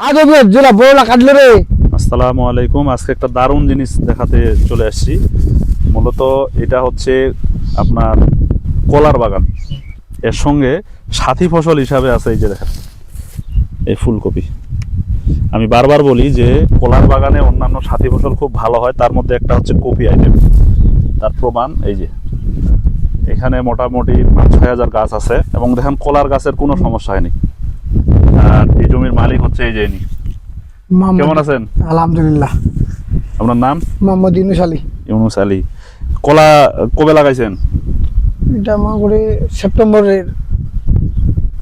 আজবে জোলা বড়লা কাটলে রে। আসসালামু আলাইকুম। আজকে একটা দারুণ জিনিস দেখাতে চলে আসছি। মূলত এটা হচ্ছে আপনার কলার বাগান। এর সঙ্গে সাথী ফসল হিসাবে আছে এই যে দেখেন এই ফুলকপি। আমি বারবার বলি যে কলার বাগানে অন্যান্য সাথী ফসল খুব ভালো হয় তার মধ্যে একটা হচ্ছে কপি আইটেম তার প্রমাণ এই যে এখানে মোটামুটি পাঁচ ছয় হাজার গাছ আছে এবং দেখেন কলার গাছের কোনো সমস্যা হয়নি। আর এই জমির মালিক হচ্ছে এই যে ইনি। কেমন আছেন? আলহামদুলিল্লাহ। আপনার নাম? মোহাম্মদ ইউনুস আলী। ইউনুস আলী। কলা কবে লাগাইছেন? এটা মনে করি সেপ্টেম্বরের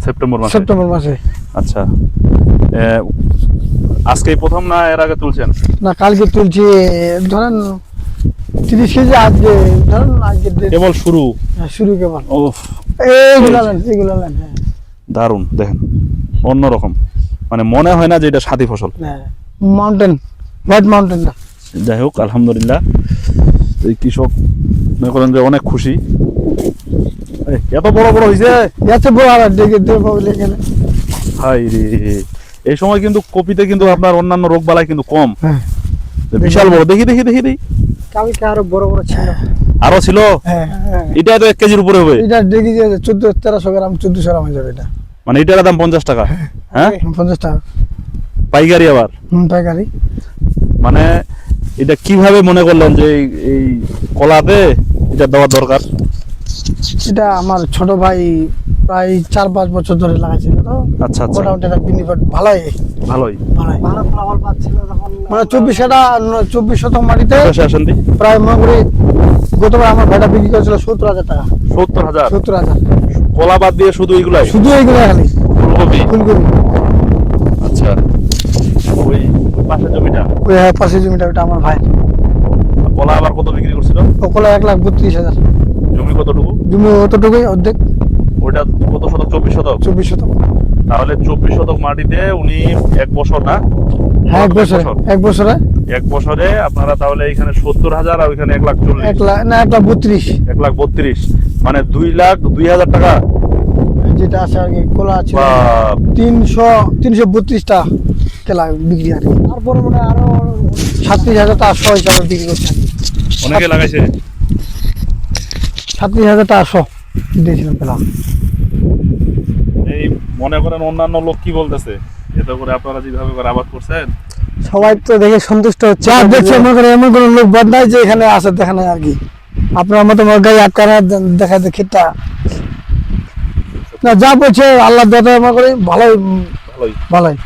সেপ্টেম্বর মাসে? সেপ্টেম্বর মাসে। আচ্ছা। এ, আজকেই প্রথম না এর আগে তুলছেন? না কালকে তুলছি ধরেন তিরিশ কেজি আজকে ধরেন আজকে কেবল শুরু? হ্যাঁ, শুরু কেবল। ও এইগুলো নেন এইগুলো নেন হ্যাঁ। দারুণ দেখেন। অন্যরকম। মানে মনে হয় না যে এটা সাথী ফসল। মাউন্টেন হোয়াইট মাউন্টেনটা যাই হোক আলহামদুলিল্লাহ। এই কৃষক মনে করেন যে অনেক খুশি। এই, এত বড় বড় হয়েছে যাচ্ছে বড় আর হাই রে। এই সময় কিন্তু কপিতে কিন্তু আপনার অন্যান্য রোগ বালাই কিন্তু কম। হ্যাঁ। বিশাল বড়। দেখি দেখি দেখি দেখি। কালকে আরও বড় বড় ছিল। আরও ছিল? হ্যাঁ হ্যাঁ। এটা তো এক কেজির উপরে হবে। এটা ডেকে যে চোদ্দ তেরোশো গ্রাম চোদ্দশো গ্রাম হয়ে যাবে এটা। মানে এটার দাম পঞ্চাশ টাকা। হ্যাঁ। পঞ্চাশ টাকা। পাইকারি আবার? হুম পাইকারি। মানে এটা কীভাবে মনে করলেন যে এই- কলাতে এটা দেওয়া দরকার? এটা আমার ছোট ভাই প্রায় চার পাঁচ বছর ধরে লাগাইছিল তো। আচ্ছা আচ্ছা। মোটামুটি একটা বেনিফিট ভালোই। ভালোই। ভালোই। ভালো ফলাফল পাচ্ছিল তখন মানে চব্বিশ কাটা চব্বিশ শতক মাটিতে প্রায় মনে করি গতবার আমার ভাইটা বিক্রি করেছিল সত্তর হাজার টাকা। সত্তর হাজার? সত্তর হাজার। কলা বাদ দিয়ে শুধু এইগুলাই? শুধু এইগুলো খালি। ফুলকপি? ফুলকপি। আচ্ছা। ওই পাশের জমিটা? ওই হ্যাঁ পাশের জমিটা ওটা আমার ভাই। কলা আবার কত বিক্রি করছিল? ওগুলো এক লাখ বত্রিশ হাজার। জমি কতটুকু? জমি অতটুকুই অর্ধেক। ওইটা কত শতক? চব্বিশ শতক? চব্বিশ শতক। তাহলে চব্বিশ শতক মাটিতে উনি এক বছর না এক বছরে এক বছরে। এক বছরে আপনারা তাহলে এখানে সত্তর হাজার আর ওইখানে এক লাখ চল্লিশ। এক লাখ না এক লাখ বত্রিশ। এক লাখ বত্রিশ। মানে দুই লাখ দুই হাজার টাকা। যেটা আছে আর কি কোলা আছে। তিনশো তিনশো বত্রিশটা কেলা বিক্রি আর কি মানে আরও সাতত্রিশ হাজার টাকা হিসাবে বিক্রি করছে। অনেকে লাগাইছে। সাতত্রিশ হাজার দিয়েছিলাম এই মনে করেন অন্যান্য লোক কি বলতেছে? এতে করে আপনারা যেভাবে করে আবাদ করছেন সবাই তো দেখে সন্তুষ্ট হচ্ছে। দেখছে মনে করে এমন কোনো লোক বদলায় যে এখানে আসে দেখে আর কি। আপনার মতো আটকানো দেখা না যা বলছে আল্লাহ দাদা মনে করে ভালোই ভালোই। ভালোই।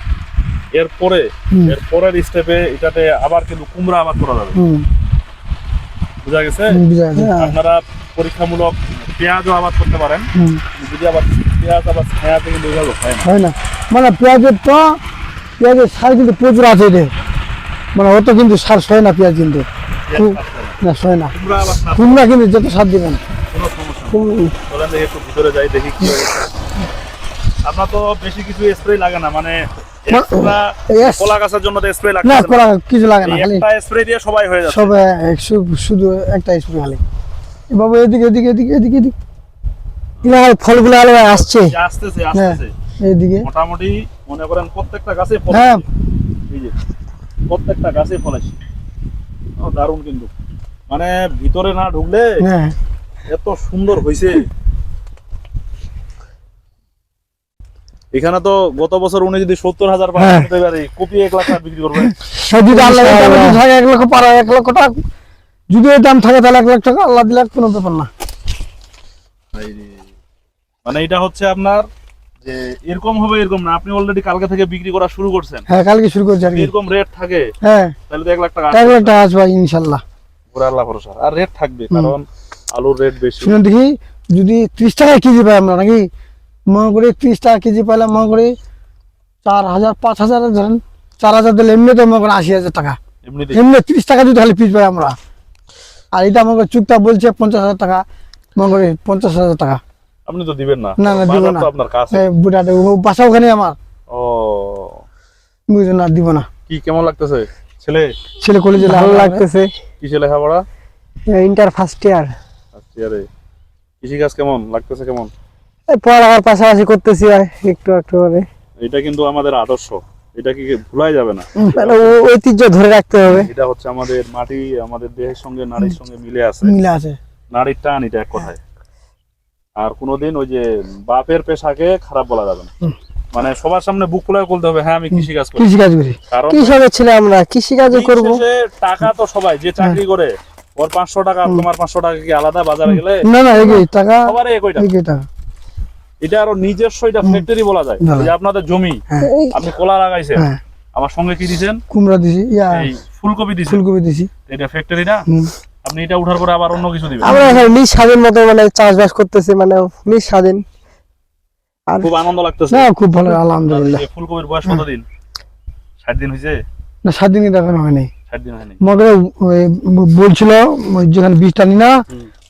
এরপরে হুম। এর পরের স্টেপে এটাতে আবার কিন্তু কুমড়া আবাদ করা যাবে। বুঝা গেছে? গেছে। আপনারা পরীক্ষামূলক পেঁয়াজও আবাদ করতে পারেন। যদি আবার পেঁয়াজ আবার ছায়াতে কিন্তু হয় না হয় না। মানে পেঁয়াজের তো পেঁয়াজের সার কিন্তু প্রচুর আছে রে মানে অত কিন্তু সার সয় না পেঁয়াজ কিন্তু। না সয় না। কুমড়া কিন্তু যত সার দিবেন। ভিতরে যাই দেখি কি আপনার তো বেশি কিছু স্প্রে লাগে না মানে কলা গাছের জন্য তো স্প্রে লাগে না। কিছু লাগে না খালি স্প্রে দিয়ে সবাই হয়ে যাচ্ছে। শুধু একটা স্প্রে খালি। বাবু এদিকে এদিকে এদিকে এদিকে ফলগুলো আলো আসছে। আসতেছে হ্যাঁ। আসতেছে এইদিকে। মোটামুটি মনে করেন প্রত্যেকটা গাছে হ্যাঁ। এই যে প্রত্যেকটা গাছে ফল দারুণ কিন্তু। মানে ভিতরে না ঢুকলে হ্যাঁ। এত সুন্দর হয়েছে এখানে তো গত বছর উনি যদি সত্তর হাজার হ্যাঁ। কপি এক লাখ টাকা বিক্রি করবে। এক লক্ষ পারা এক লক্ষ টাকা। যদি এই দাম থাকে তাহলে এক লাখ টাকা আল্লাহ দিলে কোনো ব্যাপার না। মানে এটা হচ্ছে আপনার যে এরকম হবে এরকম না। আপনি অলরেডি কালকে থেকে বিক্রি করা শুরু করছেন। হ্যাঁ কালকে শুরু করছি আর কি। এরকম রেট থাকে হ্যাঁ। তাহলে তো এক লাখ টাকা এক লাখ টাকা আসবে ইনশাল্লাহ। পুরো আল্লাহ ভরসা। আর রেট থাকবে কারণ আলুর রেট বেশি। শুনে দেখি যদি ত্রিশ টাকা কেজি পাই আমরা নাকি? মনে করি ত্রিশ টাকা কেজি পাইলাম মনে করি চার হাজার পাঁচ হাজার ধরেন চার হাজার দিলে এমনিতে মনে করেন আশি হাজার টাকা। এমনিতে এমনি ত্রিশ টাকা যদি খালি পিস পাই আমরা। আর এটা মনে করি চুক্তা বলছে পঞ্চাশ হাজার টাকা মনে করি পঞ্চাশ হাজার টাকা। আপনি তো দিবেন না। না, না, দিব না। আপনার কাছে। এই বুড়াটা ও বাসা ওখানে আমার। ও। বুঝছ না দিব না। কি কেমন লাগতেছে? ছেলে? ছেলে কলেজে ভালো লাগতেছে। কিসে লেখাপড়া? ইন্টার ফার্স্ট ইয়ার আচ্ছা আরে কৃষি কাজ কেমন? লাগতেছে কেমন? এই পড়ালেখার পাশাপাশি করতেছি আর একটু একটু করে। এটা কিন্তু আমাদের আদর্শ। এটা কি ভুলাই যাবে না। মানে ও- ঐতিহ্য ধরে রাখতে হবে। এটা হচ্ছে আমাদের মাটি আমাদের দেহের সঙ্গে নারীর সঙ্গে মিলে আছে। মিলে আছে। নারীর টান এটা এক কথায়। আর কোনোদিন ওই যে বাপের পেশাকে খারাপ বলা যাবে না। মানে সবার সামনে বুক ফুলায় বলতে হবে হ্যাঁ আমি কৃষি কাজ করি। কৃষি কাজ করি। কারণ কৃষকের ছেলে আমরা কৃষিকাজও দিন করব। টাকা তো সবাই যে চাকরি করে ওর পাঁচশো টাকা তোমার পাঁচশো টাকা কি আলাদা বাজারে গেলে? না না এই টাকা সবারই একই টাকা। এটা আরও নিজস্ব এটা ফ্যাক্টরি বলা যায়। যে আপনাদের জমি হ্যাঁ। আপনি কলা লাগাইছেন হ্যাঁ। আমার সঙ্গে কি দিছেন? কুমড়া দিছি ইয়া। ফুলকপি দিছি ফুলকপি দিছি। এটা ফ্যাক্টরি না। আপনি এটা উঠার পরে আবার অন্য কিছু দিবেন। আমরা এখন নিজ স্বাধীন মতো মানে চাষবাস করতেছি মানে নিজ স্বাধীন আর খুব আনন্দ লাগতেছে। না খুব ভালো আলহামদুলিল্লাহ। ফুলকপির বয়স কত দিন ষাট দিন হয়েছে না সাত দিনই দেখানো হয়নি। ষাট দিন হয়নি। ওই বলছিল যেখানে বীজটা নি না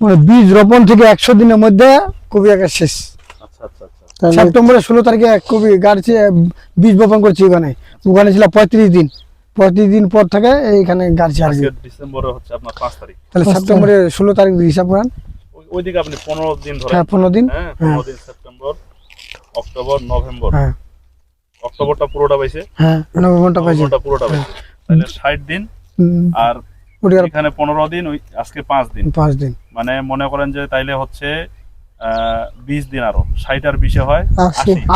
মানে বীজ রোপণ থেকে একশো দিনের মধ্যে কবি একা শেষ। আচ্ছা আচ্ছা আচ্ছা। সেপ্টেম্বরের ষোলো তারিখে কবি গাড়ি বীজ বপন করছি ওখানে। ওখানে ছিল পঁয়ত্রিশ দিন। পঁয়ত্রিশ দিন পর থেকে এইখানে গাড়ছে আর কি ডিসেম্বরে হচ্ছে আপনার পাঁচ তারিখ। তাহলে সেপ্টেম্বরের ষোলো তারিখ হিসাব করেন। ওইদিকে আপনি পনেরো দিন ধরে। হ্যাঁ পনেরো দিন। হ্যাঁ পনেরো দিন সেপ্টেম্বর অক্টোবর নভেম্বর। হ্যাঁ। অক্টোবরটা পুরোটা পাইছে? হ্যাঁ নভেম্বরটা পাইছে। পুরোটা পাইছে। তাহলে ষাট দিন আর এখানে পনেরো দিন ওই আজকে পাঁচ দিন। পাঁচ দিন। মানে মনে করেন যে তাইলে হচ্ছে আহ, বিশ দিন আরও। ষাট আর বিশে হয়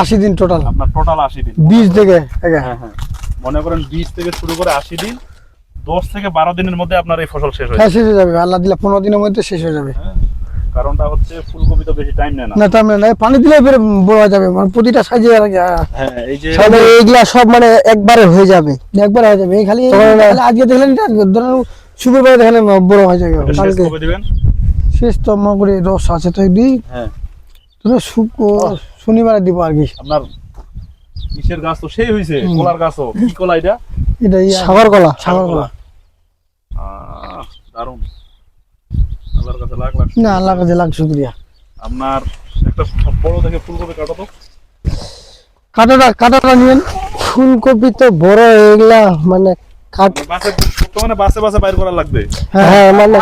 আশি। দিন টোটাল আপনার টোটাল আশি দিন। বীজ থেকে হ্যাঁ হ্যাঁ। মনে করেন বিশ থেকে শুরু করে আশি দিন দশ থেকে বারো দিনের মধ্যে আপনার এই ফসল শেষ হয়ে হ্যাঁ শেষ হয়ে যাবে। আল্লাহ দিলে পনেরো দিনের মধ্যে শেষ হয়ে যাবে। হ্যাঁ কারণটা হচ্ছে ফুলকপি তো বেশি টাইম নেয় না। না তার মানে পানি দিলে ফের বড় যাবে। মানে প্রতিটা সাইজে হ্যাঁ এই যে মানে এইগুলা সব মানে একবারে হয়ে যাবে। একবার হয়ে যাবে। এই খালি তখন না- খালি আজকে দেখলেন এটা ধরেন শুক্রবার দেখলেন বড় হয়ে যাবে। শেষ কালকে দিবেন? শেষ তো মনে রস আছে তো দিই হ্যাঁ। ধরো শুক- শনিবারে দিব আর কি। আপনার কিসের গাছ তো সেই হইছে কলার গাছও। কি কলা এটা? এটা সাগর কলা। সাগর কলা। আহ, দারুণ। আল্লাহর কাছে লাখ লাখ না আল্লাহর কাছে লাখ শুকরিয়া। আপনার একটা বড় দেখে ফুলকপি কাটো তো। কাটাটা কাটাটা নিয়েন। ফুলকপি তো বড় এগুলা মানে বাসে হ্যাঁ মানে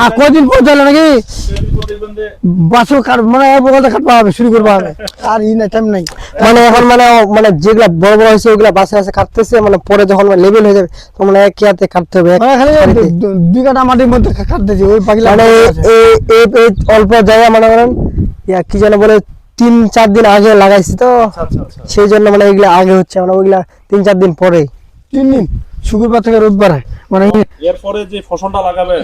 মানে কাটবা হবে শুরু করবা হবে আর ই টাইম নাই। মানে এখন মানে মানে যেগুলা বড় বড় হয়েছে ওগুলা বাসে কাটতেছে মানে পরে যখন লেভেল হয়ে যাবে তখন মানে এক হাতে কাটতে হবে মানে দুই কাটা মাটির মধ্যে কাটতেছি ওই পাখিলা মানে অল্প জায়গা মনে করেন ইয়া কি যেন বলে তিন চার দিন আগে লাগাইছি তো আচ্ছা আচ্ছা আচ্ছা। সেই জন্য মানে এগুলা আগে হচ্ছে মানে ওইগুলা তিন চার দিন পরে তিন দিন? শুক্রবার থেকে রোববার মানে এরপরে যে ফসলটা লাগাবেন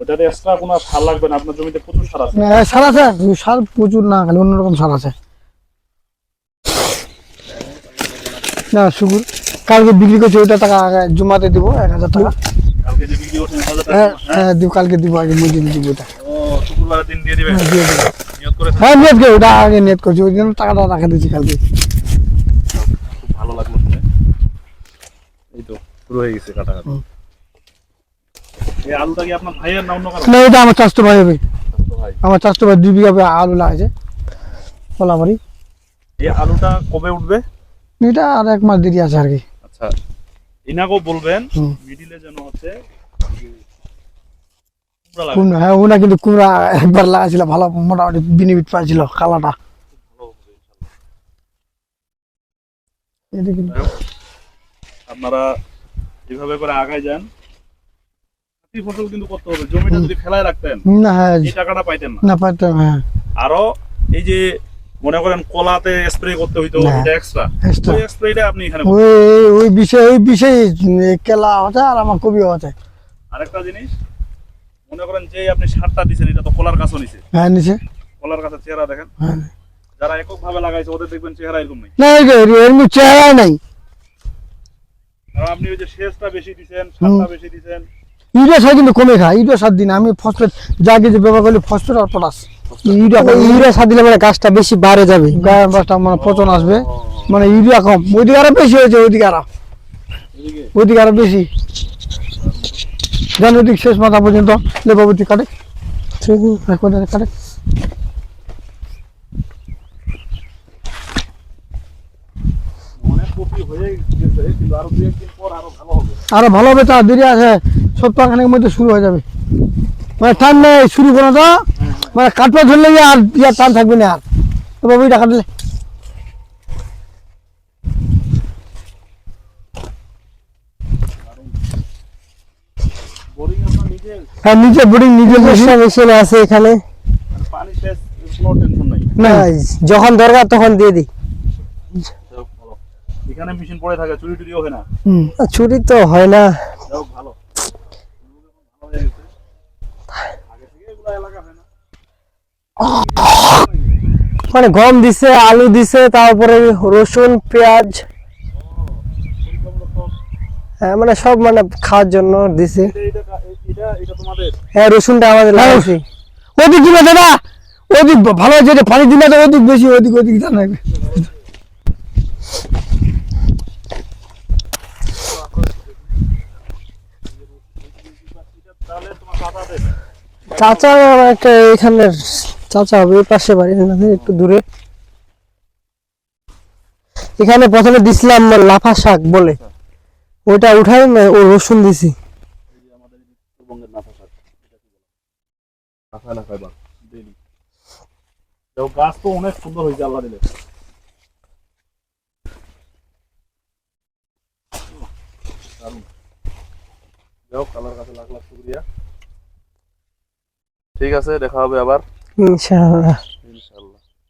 ওটাতে এক্সট্রা কোনো সার লাগবে না? আপনার জমিতে প্রচুর সার আছে। হ্যাঁ, সার আছে। সার প্রচুর না খালি অন্যরকম সার আছে। না শুকুর কালকে বিক্রি করছি ওইটা টাকা আগে জমাতে দিব এক হাজার টাকা। হ্যাঁ হ্যাঁ দিব কালকে দিব আগে মজুরি দিব ওটা হ্যাঁ, হ্যাঁ নেট করে ওটা আগে নেট করছি ওই জন্য টাকাটা রাখা দিচ্ছি কালকে। ভালো লাগল। শুরু হয়ে গেছে কাটাকাটি। এই আলুটা কি আপনার ভাইয়ের না অন্য কারও? না এটা আমার চাষতো ভাই হবে। আমার চাষতো ভাই দুই বিঘা আলু লাগাইছে কলাবাড়ি এই আলুটা কবে উঠবে? এটা আর এক মাস দেরি আছে আর কি। আচ্ছা ইনাকেও বলবেন মিডিলে যেন হচ্ছে কুমড়া লাগে। কুমড়া হ্যাঁ ওনা কিন্তু কুমড়া একবার লাগাইছিল ভালো মোটামুটি বিনিবিট পাইছিল কালাটা। আপনারা এভাবে করে আগায় যান। খাঁটি ফসল কিন্তু করতে হবে। জমিটা যদি ফেলায় রাখতেন না হ্যাঁ। এই টাকাটা পাইতেন না। না পাইতাম হ্যাঁ। আরও এই যে মনে করেন কলাতে স্প্রে করতে হইতো এটা এক্সট্রা। ওই স্প্রেটা আপনি এখানে ওই ওই বিষয়ে ওই বিষয়ে কেলা হচ্ছে আর আমার কবি হচ্ছে। আরেকটা জিনিস মনে করেন যে আপনি সারটা দিছেন এটা তো কলার গাছও নিছে। হ্যাঁ নিচে কলার গাছের চেহারা দেখেন। হ্যাঁ। যারা একক ভাবে লাগাইছে ওদের দেখবেন চেহারা এরকম নেই। না এরকম চেহারাই নাই। আপনি ওই যে সেচটা বেশি দিছেন সারটা বেশি দিছেন। ইউরিয়া সার কিন্তু কমে খায় ইউরিয়া সার দিন। আমি ফসফেট যা কিছু ব্যবহার করলি ফসফেট আর পটাশ। ইউরিয়া মানে ইউরিয়া সার দিলে মানে গাছটা বেশি বাড়ে যাবে। গায়ের বাসটা মানে পচন আসবে। মানে ইউরিয়া কম। ওইদিকে আরও বেশি হয়েছে ওইদিকে আরও। ওইদিকে আরও বেশি। জান ওইদিক শেষ মাথা পর্যন্ত লেবাবতী কাটে? কাটে? আরও ভালো হবে। তা দেরি আছে সপ্তাহখানের মধ্যে শুরু হয়ে যাবে। মানে টান নেই শুরু করে তো। মানে কাটপা ধরলে আর ইয়ার টান থাকবে না আর। বাবুইটা কাটলে। হ্যাঁ নিজের বোর্ডিং নিজে মেশিন আছে এখানে। না যখন দরকার তখন দিয়ে দিই। এখানে মেশিন পড়ে থাকে চুরি টুরিও হয় না। হুম। চুরি তো হয় না। ভালো। ভালো হয়ে গেছে। আগে থেকে এগুলো এলাকা হয় না। মানে গম দিছে আলু দিছে তারপরে রসুন পেঁয়াজ। হ্যাঁ মানে সব মানে খাওয়ার জন্য দিছে। হ্যাঁ রসুনটা আমাদের লাগাইছি ওদিক দিবে দাদা। ওদিক ভালো যেটা পানি দিলে তো ওদিক বেশি ওদিক ওদিক জানাবে তাহলে তোমার দাদাদের চাচা আমার একটা এখানে চাচা হবে পাশে বাড়ি একটু দূরে। এখানে প্রথমে দিছিলাম লাফা শাক বলে। ওটা উঠাই ও রসুন দিছি। গাছ তো অনেক সুন্দর হয়েছে, আল্লাহ দিলে। যাও কালার কাছে লাখ লাখ শুক্রিয়া। ঠিক আছে দেখা হবে আবার। ইনশাআল্লাহ। ইনশাল্লাহ